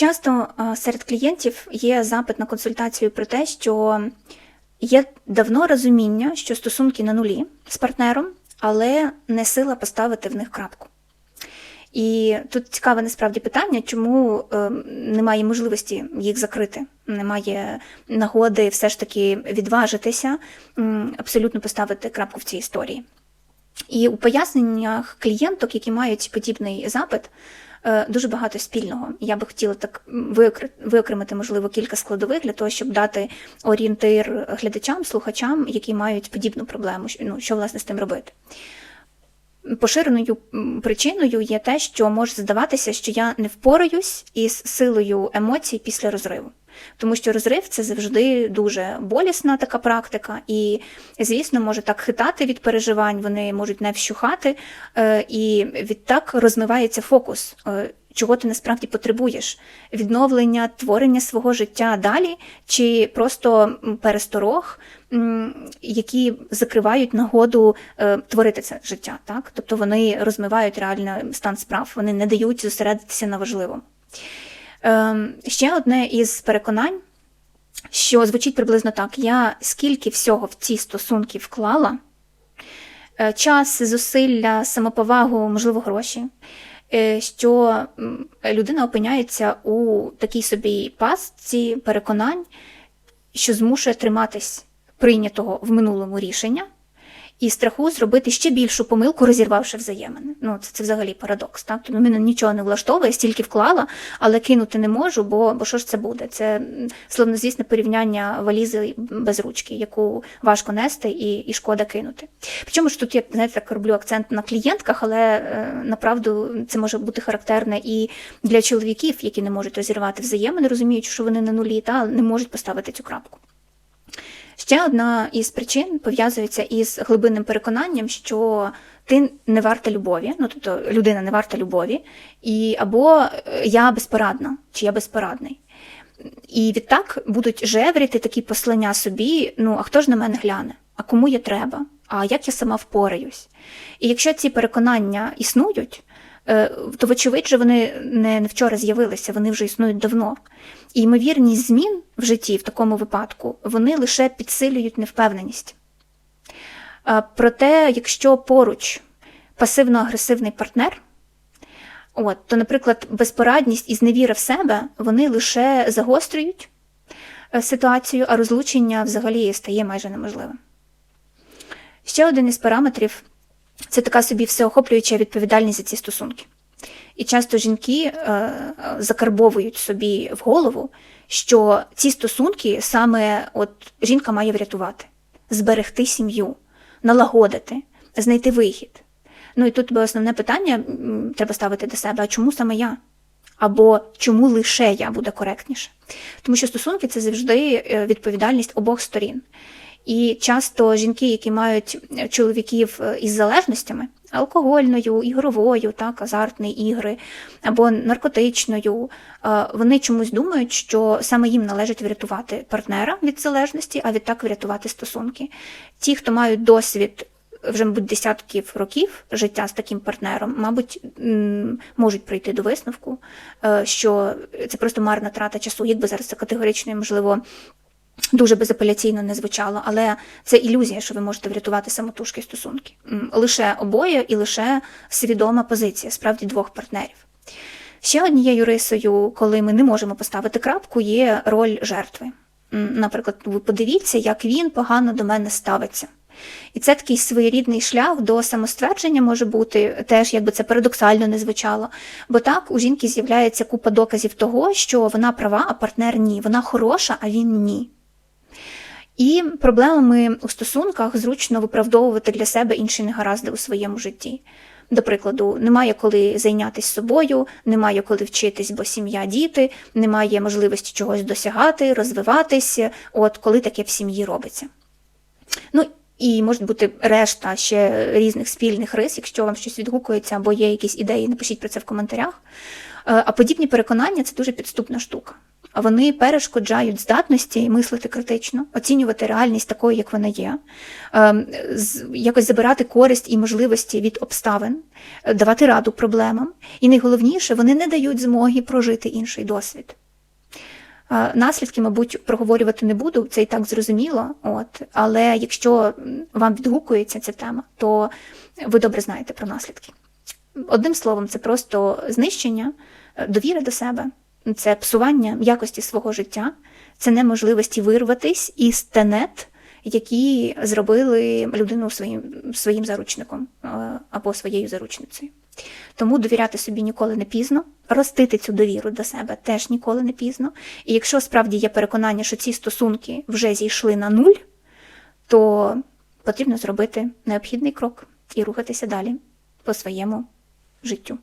Часто е, серед клієнтів є запит на консультацію про те, що є давно розуміння, що стосунки на нулі з партнером, але не сила поставити в них крапку. І тут цікаве насправді питання, чому е, немає можливості їх закрити, немає нагоди все ж таки відважитися, абсолютно поставити крапку в цій історії. І у поясненнях клієнток, які мають подібний запит, дуже багато спільного. Я би хотіла так виокремити, можливо, кілька складових для того, щоб дати орієнтир глядачам, слухачам, які мають подібну проблему, ну, що власне з тим робити. Поширеною причиною є те, що може здаватися, що я не впораюсь із силою емоцій після розриву. Тому що розрив це завжди дуже болісна така практика, і, звісно, може так хитати від переживань, вони можуть не вщухати, е, і відтак розмивається фокус, е, чого ти насправді потребуєш: відновлення, творення свого життя далі, чи просто пересторог, які закривають нагоду е, творити це життя. Так? Тобто вони розмивають реально стан справ, вони не дають зосередитися на важливому. Ем, Ще одне із переконань, що звучить приблизно так: я скільки всього в ці стосунки вклала, е, час, зусилля, самоповагу, можливо, гроші, е, що людина опиняється у такій собі пастці переконань, що змушує триматись прийнятого в минулому рішення. І страху зробити ще більшу помилку, розірвавши взаємини. Ну, це, це взагалі парадокс. Так? Тобто мене нічого не влаштовує, стільки вклала, але кинути не можу, бо, бо що ж це буде? Це словнозвісне порівняння валізи без ручки, яку важко нести і, і шкода кинути. Причому ж тут я знаєте, так роблю акцент на клієнтках, але е, направду це може бути характерне і для чоловіків, які не можуть розірвати взаємини, розуміючи, що вони на нулі, та не можуть поставити цю крапку. Ще одна із причин пов'язується із глибинним переконанням, що ти не варта любові, ну тобто людина не варта любові, і або е, я безпорадна, чи я безпорадний. І відтак будуть жевріти такі послання собі: ну а хто ж на мене гляне? А кому я треба? А як я сама впораюсь? І якщо ці переконання існують, то, вочевидь, вони не не вчора з'явилися, вони вже існують давно. І ймовірність змін в житті в такому випадку вони лише підсилюють невпевненість. Е, Проте, якщо поруч пасивно-агресивний партнер, от, то, наприклад, безпорадність і зневіра в себе вони лише загострюють е, ситуацію, а розлучення взагалі стає майже неможливим. Ще один із параметрів це така собі всеохоплююча відповідальність за ці стосунки. І часто жінки е, закарбовують собі в голову, що ці стосунки саме от жінка має врятувати, зберегти сім'ю, налагодити, знайти вихід. Ну і тут основне питання треба ставити до себе: а чому саме я? Або чому лише я буде коректніше? Тому що стосунки це завжди е, відповідальність обох сторін. І часто жінки, які мають е, чоловіків е, із залежностями, алкогольною, ігровою, так, азартні ігри або наркотичною, е, вони чомусь думають, що саме їм належить врятувати партнера від залежності, а відтак врятувати стосунки. Ті, хто мають досвід. Вже, мабуть, десятків років життя з таким партнером, мабуть, можуть прийти до висновку, що це просто марна трата часу, якби зараз це категорично, можливо, дуже безапеляційно не звучало, але це ілюзія, що ви можете врятувати самотужки стосунки. Лише обоє і лише свідома позиція, справді двох партнерів. Ще однією рисою, коли ми не можемо поставити крапку, є роль жертви. Наприклад, ви подивіться, як він погано до мене ставиться. І це такий своєрідний шлях до самоствердження може бути, теж якби це парадоксально не звучало. Бо так у жінки з'являється купа доказів того, що вона права, а партнер ні. Вона хороша, а він ні. І проблемами у стосунках зручно виправдовувати для себе інші негаразди у своєму житті. До прикладу, немає коли зайнятися собою, немає коли вчитись, бо сім'я, діти, немає можливості чогось досягати, розвиватися, от коли таке в сім'ї робиться. Ну і може бути решта ще різних спільних рис, якщо вам щось відгукується або є якісь ідеї, напишіть про це в коментарях. Е, А подібні переконання це дуже підступна штука. Вони перешкоджають здатності мислити критично, оцінювати реальність такою, як вона є, ем, якось забирати користь і можливості від обставин, е, давати раду проблемам. І найголовніше, вони не дають змоги прожити інший досвід. Е, Наслідки, мабуть, проговорювати не буду, це і так зрозуміло. От, але якщо вам відгукується ця тема, то ви добре знаєте про наслідки. Одним словом, це просто знищення е, довіри до себе, це псування якості свого життя, це неможливості вирватись із тенет, які зробили людину своїм, своїм заручником е, або своєю заручницею. Тому довіряти собі ніколи не пізно, ростити цю довіру до себе теж ніколи не пізно. І якщо справді є переконання, що ці стосунки вже зійшли на нуль, то потрібно зробити необхідний крок і рухатися далі по своєму життю.